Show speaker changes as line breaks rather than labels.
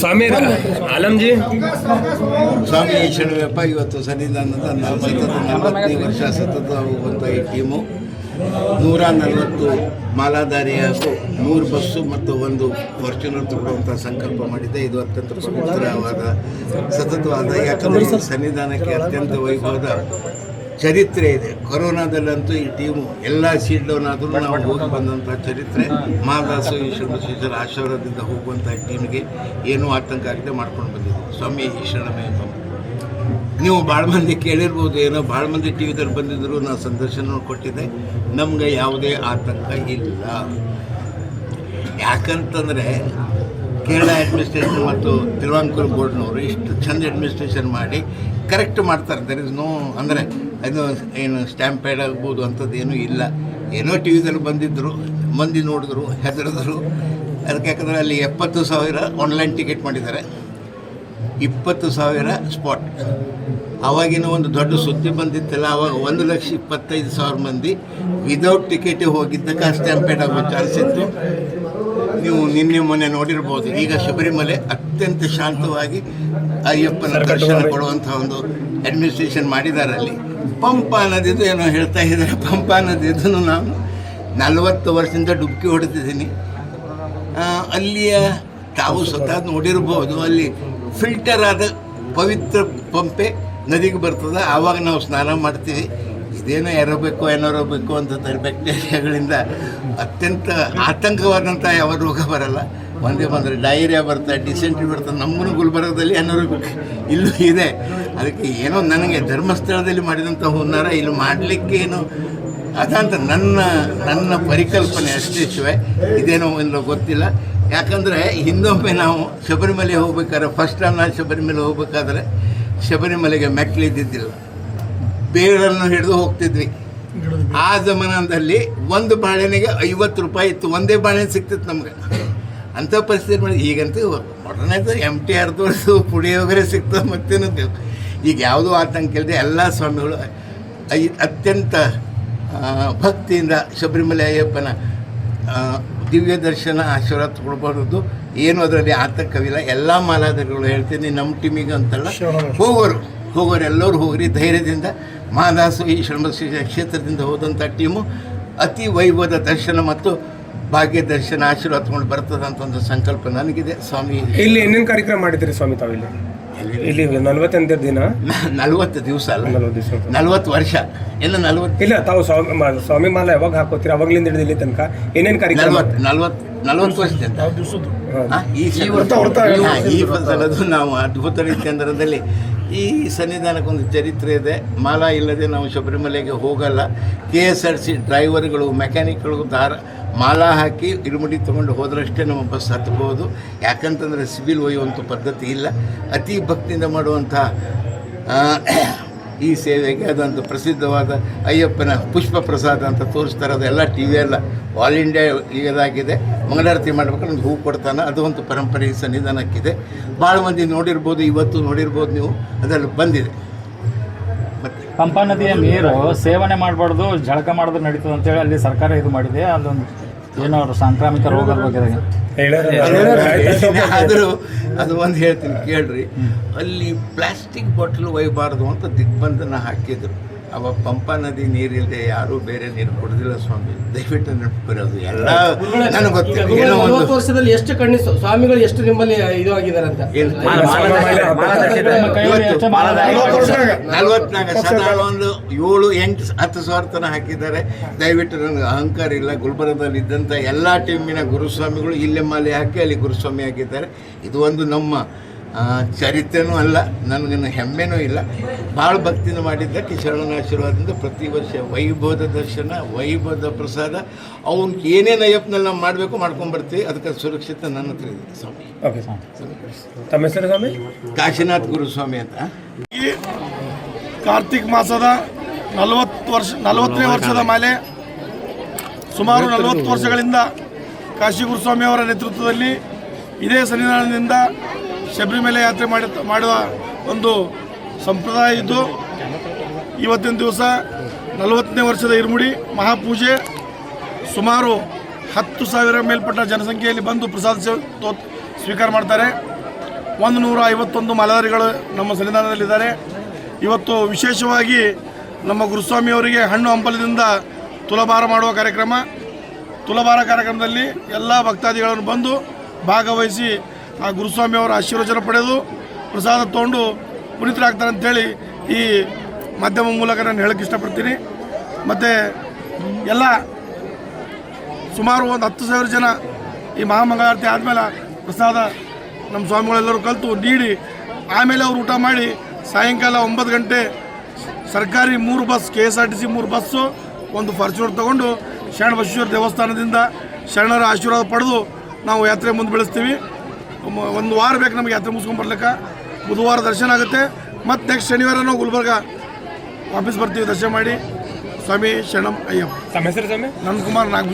ಸ್ವಾಮಿ ಆಲಂಜಿ
ಸ್ವಾಮಿ ಶರಣಪ್ಪ ಇವತ್ತು ಸನ್ನಿಧಾನದ ಸತತ ನಲವತ್ತನೇ ವರ್ಷ ಸತತ ಹೋಗುವಂಥ ಈ ಟೀಮು. ನೂರ ನಲವತ್ತು ಮಾಲಾಧಾರಿ ಹಾಗೂ ನೂರು ಬಸ್ಸು ಮತ್ತು ಒಂದು ಫಾರ್ಚುನರ್ ತಗೊಳ್ಳುವಂಥ ಸಂಕಲ್ಪ ಮಾಡಿದೆ. ಇದು ಅತ್ಯಂತ ಪವಿತ್ರವಾದ, ಸತತವಾದ, ಯಾಕಂದರೆ ಸನ್ನಿಧಾನಕ್ಕೆ ಅತ್ಯಂತ ವೈಭವದ ಚರಿತ್ರೆ ಇದೆ. ಕೊರೋನಾದಲ್ಲಂತೂ ಈ ಟೀಮು ಎಲ್ಲ ಸೀಟ್ ಡೌನ್ ಆದರೂ ನಾವು ಹೋಗಿ ಬಂದಂಥ ಚರಿತ್ರೆ. ಮಹಾದಾಸು ಈಶ್ವರ ಶಿಷ್ಯರ ಆಶೀರ್ವಾದದಿಂದ ಹೋಗುವಂಥ ಟೀಮ್ಗೆ ಏನೂ ಆತಂಕ ಆಗದೆ ಮಾಡ್ಕೊಂಡು ಬಂದಿದ್ದೀವಿ. ಸ್ವಾಮಿ ಈಶ್ವರಮೇ ನೀವು ಭಾಳ ಮಂದಿ ಕೇಳಿರ್ಬೋದು ಏನೋ ಭಾಳ ಮಂದಿ ಟಿ ವಿದಲ್ಲಿ ಬಂದಿದ್ದರು ನಾನು ಸಂದರ್ಶನ ಕೊಟ್ಟಿದ್ದೆ. ನಮ್ಗೆ ಯಾವುದೇ ಆತಂಕ ಇಲ್ಲ. ಯಾಕಂತಂದರೆ ಕೇರಳ ಅಡ್ಮಿನಿಸ್ಟ್ರೇಷನ್ ಮತ್ತು ತಿರುವಾಂಕೂರು ಬೋರ್ಡ್ನವರು ಇಷ್ಟು ಚಂದ ಅಡ್ಮಿನಿಸ್ಟ್ರೇಷನ್ ಮಾಡಿ ಕರೆಕ್ಟ್ ಮಾಡ್ತಾರೆ. ದರ್ ಇಸ್ ನೋ ಅಂದರೆ ಅದು ಏನು ಸ್ಟ್ಯಾಂಪ್ ಪ್ಯಾಡ್ ಆಗ್ಬೋದು ಅಂಥದ್ದು ಏನೂ ಇಲ್ಲ. ಏನೋ ಟಿ ವಿದಲ್ಲಿ ಬಂದಿದ್ದರು ಮಂದಿ ನೋಡಿದ್ರು ಹೆದರಿದ್ರು. ಅದಕ್ಕೆ ಯಾಕಂದರೆ ಅಲ್ಲಿ ಎಪ್ಪತ್ತು ಸಾವಿರ ಆನ್ಲೈನ್ ಟಿಕೆಟ್ ಮಾಡಿದ್ದಾರೆ. ಇಪ್ಪತ್ತು ಸಾವಿರ ಸ್ಪಾಟ್ ಆವಾಗಿನ ಒಂದು ದೊಡ್ಡ ಸುದ್ದಿ ಬಂದಿತ್ತಲ್ಲ ಆವಾಗ ಒಂದು ಲಕ್ಷ ಇಪ್ಪತ್ತೈದು ಸಾವಿರ ಮಂದಿ ವಿದೌಟ್ ಟಿಕೆಟ್ ಹೋಗಿದ್ದಕ್ಕೆ ಸ್ಟ್ಯಾಂಪೇಡ್ ಆಗೋ ಚಾನ್ಸ್ ಇತ್ತು. ನೀವು ನಿನ್ನೆ ಮೊನ್ನೆ ನೋಡಿರ್ಬೋದು ಈಗ ಶಬರಿಮಲೆ ಅತ್ಯಂತ ಶಾಂತವಾಗಿ ಅಯ್ಯಪ್ಪನ ದರ್ಶನ ಕೊಡುವಂಥ ಒಂದು ಅಡ್ಮಿನಿಸ್ಟ್ರೇಷನ್ ಮಾಡಿದ್ದಾರೆ ಅಲ್ಲಿ. ಪಂಪ ಅನ್ನೋದಿದ್ದು ಏನೋ ಹೇಳ್ತಾ ಇದ್ದಾರೆ. ಪಂಪ ಅನ್ನೋದಿದ್ದು ನಾನು ನಲವತ್ತು ವರ್ಷದಿಂದ ಡುಬ್ಕಿ ಹೊಡೆದಿದ್ದೀನಿ. ಅಲ್ಲಿಯ ತಾವು ಸ್ವತಃ ನೋಡಿರ್ಬೋದು, ಅಲ್ಲಿ ಫಿಲ್ಟರ್ ಆದ ಪವಿತ್ರ ಪಂಪೆ ನದಿಗೆ ಬರ್ತದೆ. ಆವಾಗ ನಾವು ಸ್ನಾನ ಮಾಡ್ತೀವಿ. ಇದೇನೋ ಎರಬೇಕು ಏನಾರೋಬೇಕು ಅಂತ ಬ್ಯಾಕ್ಟೀರಿಯಾಗಳಿಂದ ಅತ್ಯಂತ ಆತಂಕವಾದಂಥ ಯಾವ ರೋಗ ಬರಲ್ಲ. ಒಂದೇ ಬಂದರೆ ಡೈರಿಯಾ ಬರ್ತದೆ ಡಿಸೆಂಟ್ರಿ ಬರ್ತದೆ ನಮ್ಮನ್ನು ಗುಲ್ಬರ್ಗದಲ್ಲಿ ಅನ್ನೋರು ಇಲ್ಲೂ ಇದೆ. ಅದಕ್ಕೆ ಏನೋ ನನಗೆ ಧರ್ಮಸ್ಥಳದಲ್ಲಿ ಮಾಡಿದಂಥ ಹುನ್ನಾರ ಇಲ್ಲಿ ಮಾಡಲಿಕ್ಕೆ ಏನು ಅದಂತ ನನ್ನ ನನ್ನ ಪರಿಕಲ್ಪನೆ ಅಷ್ಟೇ ಶಿವೆ ಇದೇನೋ ಇಲ್ಲ ಗೊತ್ತಿಲ್ಲ. ಯಾಕಂದರೆ ಹಿಂದೊಮ್ಮೆ ನಾವು ಶಬರಿಮಲೆ ಹೋಗ್ಬೇಕಾದ್ರೆ ಫಸ್ಟ್ ಟೈಮ್ ನಾನು ಶಬರಿಮಲೆ ಹೋಗ್ಬೇಕಾದ್ರೆ ಶಬರಿಮಲೆಗೆ ಮೆಟ್ಲಿದ್ದಿದ್ದಿಲ್ಲ ಬೇರನ್ನು ಹಿಡಿದು ಹೋಗ್ತಿದ್ವಿ. ಆ ಜಮಾನದಲ್ಲಿ ಒಂದು ಬಾಳೆನೆಗೆ ಐವತ್ತು ರೂಪಾಯಿ ಇತ್ತು. ಒಂದೇ ಬಾಳೆಹಣ್ಣು ಸಿಕ್ತಿತ್ತು ನಮ್ಗೆ. ಅಂಥ ಪರಿಸ್ಥಿತಿ ಮಾಡಿ ಈಗಂತೂ ಮೊದಲನೇದು ಎಂ ಟಿ ಆರ್ ತೋರಿಸು ಪುಳಿಯೋಗರೆ ಸಿಗ್ತದೆ ಮತ್ತೇನು. ಈಗ ಯಾವುದೂ ಆತಂಕ ಇಲ್ಲದೆ ಎಲ್ಲ ಸ್ವಾಮಿಗಳು ಐ ಅತ್ಯಂತ ಭಕ್ತಿಯಿಂದ ಶಬರಿಮಲೆ ಅಯ್ಯಪ್ಪನ ದಿವ್ಯ ದರ್ಶನ ಆಶೀರ್ವಾದ ತಗೊಳ್ಬಾರ್ದು ಏನು ಅದರಲ್ಲಿ ಆತಂಕವಿಲ್ಲ. ಎಲ್ಲ ಮಾಲಾಧಾರಿಗಳು ಹೇಳ್ತೀನಿ ನಮ್ಮ ಟೀಮಿಗೆ ಅಂತಲ್ಲ ಹೋಗೋರು ಹೋಗೋರು ಎಲ್ಲರೂ ಹೋಗ್ರಿ ಧೈರ್ಯದಿಂದ. ಮಹಾದಾಸು ಈ ಶ್ರಮ ಕ್ಷೇತ್ರದಿಂದ ಹೋದಂಥ ಟೀಮು ಅತಿ ವೈಭವದ ದರ್ಶನ ಮತ್ತು ಭಾಗ್ಯ ದರ್ಶನ ಆಶೀರ್ವಾದ ತಗೊಂಡು ಬರ್ತದೆ ಅಂತ ಒಂದು ಸಂಕಲ್ಪ ನನಗಿದೆ ಸ್ವಾಮಿ.
ಇಲ್ಲಿ ಏನೇನು ಕಾರ್ಯಕ್ರಮ ಮಾಡಿದ್ರಿ ಸ್ವಾಮಿ ತಾವಿಲ್ಲಿ ಇಲ್ಲಿ? ನಲ್ವತ್ತೊಂದೇ ದಿನ?
ನಲವತ್ತು ದಿವಸ ಅಲ್ಲ.
ನಲವತ್ತು ದಿವಸ
ನಲವತ್ತು ವರ್ಷ. ಇಲ್ಲ ನಲವತ್ತು
ಇಲ್ಲ ತಾವು ಸ್ವಾಮಿ ಮಾ- ಸ್ವಾಮಿ ಮಾಲ ಯಾವಾಗ ಹಾಕೋತೀರಿ? ಅವಾಗ್ಲಿಂದ ಹಿಡಿದು ಇಲ್ಲಿ ತನಕ ಏನೇನು ಕಾರ್ಯಕ್ರಮ?
ನಲವತ್ತು ನಲವತ್ತು ನಲವತ್ತು ವರ್ಷದಿಂದ. ಈ ನಾವು ಅದ್ಭುತ ರೀತಿಯಂದರದಲ್ಲಿ ಈ ಸನ್ನಿಧಾನಕ್ಕೊಂದು ಚರಿತ್ರೆ ಇದೆ. ಮಾಲಾ ಇಲ್ಲದೆ ನಾವು ಶಬರಿಮಲೆಗೆ ಹೋಗಲ್ಲ. ಕೆ ಎಸ್ ಆರ್ ಸಿ ಡ್ರೈವರ್ಗಳು ಮೆಕ್ಯಾನಿಕ್ಗಳು ದಾರ ಮಾಲಾ ಹಾಕಿ ಇರುಮುಡಿ ತೊಗೊಂಡು ಹೋದ್ರಷ್ಟೇ ನಮ್ಮ ಬಸ್ ಹತ್ಬೋದು. ಯಾಕಂತಂದರೆ ಸಿವಿಲ್ ಒಯ್ಯುವಂಥ ಪದ್ಧತಿ ಇಲ್ಲ. ಅತಿ ಭಕ್ತಿಯಿಂದ ಮಾಡುವಂಥ ಈ ಸೇವೆಗೆ ಅದೊಂದು ಪ್ರಸಿದ್ಧವಾದ ಅಯ್ಯಪ್ಪನ ಪುಷ್ಪ ಪ್ರಸಾದ ಅಂತ ತೋರಿಸ್ತಾರೆ. ಅದೆಲ್ಲ ಟಿ ವಿ ಎಲ್ಲ ಆಲ್ ಇಂಡಿಯಾ ಇದಾಗಿದೆ ಮಂಗಳಾರತಿ ಮಾಡ್ಬೇಕಾದ್ರೆ ಒಂದು ಹೂ ಕೊಡ್ತಾನೆ. ಅದು ಒಂದು ಪರಂಪರೆ ಸನ್ನಿಧಾನಕ್ಕಿದೆ. ಭಾಳ ಮಂದಿ ನೋಡಿರ್ಬೋದು, ಇವತ್ತು ನೋಡಿರ್ಬೋದು ನೀವು. ಅದರಲ್ಲಿ ಬಂದಿದೆ.
ಪಂಪಾ ನದಿಯ ನೀರು ಸೇವನೆ ಮಾಡಬಾರ್ದು, ಜಳಕ ಮಾಡಿದ್ರೆ ನಡೀತದೆ ಅಂತೇಳಿ ಅಲ್ಲಿ ಸರ್ಕಾರ ಇದು ಮಾಡಿದೆ. ಅಲ್ಲೊಂದು ಏನೋ ಅವ್ರು ಸಾಂಕ್ರಾಮಿಕ ರೋಗದ ಬಗ್ಗೆ
ಆದರೂ ಅದು ಒಂದು ಹೇಳ್ತೀನಿ ಕೇಳ್ರಿ. ಅಲ್ಲಿ ಪ್ಲಾಸ್ಟಿಕ್ ಬಾಟಲ್ ಒಯ್ಯಬಾರ್ದು ಅಂತ ದಿಗ್ಬಂಧನ ಹಾಕಿದ್ರು. ಅವ ಪಂಪಾ ನದಿ ನೀರಿಲ್ಲದೆ ಯಾರು ಬೇರೆ ನೀರು ಕುಡ್ದಿಲ್ಲ ಸ್ವಾಮಿ ದಯವಿಟ್ಟು ನೆನಪಿರೋದು ಎಲ್ಲ ನನಗೆ ಗೊತ್ತಿಲ್ಲ ಏನೋ ಒಂದು
ವರ್ಷದಲ್ಲಿ ಎಷ್ಟು ಕಣ್ಣಿ ಸ್ವಾಮಿಗಳು ಎಷ್ಟು ನಿಮ್ಮಲ್ಲಿ ಇದು ಆಗಿದ್ದಾರೆ ಅಂತ
ನಲ್ವತ್ನಾಲ್ಕು ಒಂದು ಏಳು ಎಂಟು ಹತ್ತು ಸಾವಿರ ತನ ಹಾಕಿದ್ದಾರೆ ದಯವಿಟ್ಟು ನನಗೆ ಅಹಂಕಾರ ಇಲ್ಲ ಗುಲ್ಬರ್ಗದಲ್ಲಿ ಇದ್ದಂಥ ಎಲ್ಲ ಟೀಮಿನ ಗುರುಸ್ವಾಮಿಗಳು ಇಲ್ಲೇ ಮಾಲೆ ಹಾಕಿ ಅಲ್ಲಿ ಗುರುಸ್ವಾಮಿ ಹಾಕಿದ್ದಾರೆ ಇದು ಒಂದು ನಮ್ಮ ಚರಿತ್ರೆನೂ ಅಲ್ಲ ನನಗೇನು ಹೆಮ್ಮೆನೂ ಇಲ್ಲ. ಭಾಳ ಭಕ್ತಿಯಿಂದ ಮಾಡಿದ್ದಕ್ಕೆ ಶರಣನ ಆಶೀರ್ವಾದದಿಂದ ಪ್ರತಿ ವರ್ಷ ವೈಭವದ ದರ್ಶನ ವೈಭವದ ಪ್ರಸಾದ. ಅವ್ನಿಗೆ ಏನೇನು ಅಯ್ಯಪ್ಪನಲ್ಲಿ ನಾವು ಮಾಡಬೇಕು ಮಾಡ್ಕೊಂಡ್ಬರ್ತೀವಿ ಅದಕ್ಕೆ ಸುರಕ್ಷಿತ ನನ್ನ ಹತ್ರ ಇದೆ. ಸ್ವಾಮಿ.
ಓಕೆ ತಮ್ಮ ಹೆಸರು ಸ್ವಾಮಿ?
ಕಾಶಿನಾಥ್ ಗುರುಸ್ವಾಮಿ ಅಂತ.
ಈ ಕಾರ್ತಿಕ್ ಮಾಸದ ನಲವತ್ತು ವರ್ಷ ನಲವತ್ತನೇ ವರ್ಷದ ಮೇಲೆ ಸುಮಾರು ನಲವತ್ತು ವರ್ಷಗಳಿಂದ ಕಾಶಿ ಗುರುಸ್ವಾಮಿ ಅವರ ನೇತೃತ್ವದಲ್ಲಿ ಇದೇ ಸನ್ನಿಧಾನದಿಂದ ಶಬರಿಮಲೆ ಯಾತ್ರೆ ಮಾಡಿ ಮಾಡುವ ಒಂದು ಸಂಪ್ರದಾಯ ಇದ್ದು, ಇವತ್ತಿನ ದಿವಸ ನಲವತ್ತನೇ ವರ್ಷದ ಇರುಮುಡಿ ಮಹಾಪೂಜೆ ಸುಮಾರು ಹತ್ತು ಸಾವಿರ ಮೇಲ್ಪಟ್ಟ ಜನಸಂಖ್ಯೆಯಲ್ಲಿ ಬಂದು ಪ್ರಸಾದ ಸ್ವೀಕಾರ ಮಾಡ್ತಾರೆ. ಒಂದು ನೂರ ಐವತ್ತೊಂದು ಮಲದಾರಿಗಳು ನಮ್ಮ ಸನ್ನಿಧಾನದಲ್ಲಿದ್ದಾರೆ. ಇವತ್ತು ವಿಶೇಷವಾಗಿ ನಮ್ಮ ಗುರುಸ್ವಾಮಿಯವರಿಗೆ ಹಣ್ಣು ಹಂಪಲದಿಂದ ತುಲಭಾರ ಮಾಡುವ ಕಾರ್ಯಕ್ರಮ. ತುಲಭಾರ ಕಾರ್ಯಕ್ರಮದಲ್ಲಿ ಎಲ್ಲ ಭಕ್ತಾದಿಗಳನ್ನು ಬಂದು ಭಾಗವಹಿಸಿ ಆ ಗುರುಸ್ವಾಮಿ ಅವರ ಆಶೀರ್ವಚನ ಪಡೆದು ಪ್ರಸಾದ ತೊಗೊಂಡು ಪುನೀತರಾಗ್ತಾರೆ ಅಂಥೇಳಿ ಈ ಮಾಧ್ಯಮ ಮೂಲಕ ನಾನು ಹೇಳಕ್ಕೆ ಇಷ್ಟಪಡ್ತೀನಿ. ಮತ್ತು ಎಲ್ಲ ಸುಮಾರು ಒಂದು ಹತ್ತು ಸಾವಿರ ಜನ ಈ ಮಹಾಮಂಗಳಾರತಿ ಆದಮೇಲೆ ಪ್ರಸಾದ ನಮ್ಮ ಸ್ವಾಮಿಗಳೆಲ್ಲರೂ ಕಲಿತು ನೀಡಿ, ಆಮೇಲೆ ಅವರು ಊಟ ಮಾಡಿ ಸಾಯಂಕಾಲ ಒಂಬತ್ತು ಗಂಟೆ ಸರ್ಕಾರಿ ಮೂರು bus K S R T C ಮೂರು ಬಸ್ಸು, ಒಂದು ಫಾರ್ಚುನರ್ ತಗೊಂಡು ಶರಣ ಬಸವೇಶ್ವರ ದೇವಸ್ಥಾನದಿಂದ ಶರಣರ ಆಶೀರ್ವಾದ ಪಡೆದು ನಾವು ಯಾತ್ರೆ ಮುಂದೆ ಬೆಳೆಸ್ತೀವಿ. ಒಂದು ವಾರ ಬೇಕು ನಮಗೆ ಯಾತ್ರೆ ಮುಗಿಸ್ಕೊಂಡು ಬರ್ಲಿಕ್ಕೆ. ಬುಧವಾರ ದರ್ಶನ ಆಗುತ್ತೆ. ಮತ್ತು ನೆಕ್ಸ್ಟ್ ಶನಿವಾರ ನಾವು ಗುಲ್ಬರ್ಗ ವಾಪಸ್ ಬರ್ತೀವಿ ದರ್ಶನ ಮಾಡಿ. ಸ್ವಾಮಿ ಶರಣಂ ಅಯ್ಯಪ್ಪ.
ಸ್ವಾಮಿ?
ನಂದಕುಮಾರ್ ನಾಗಭೂಷಣ.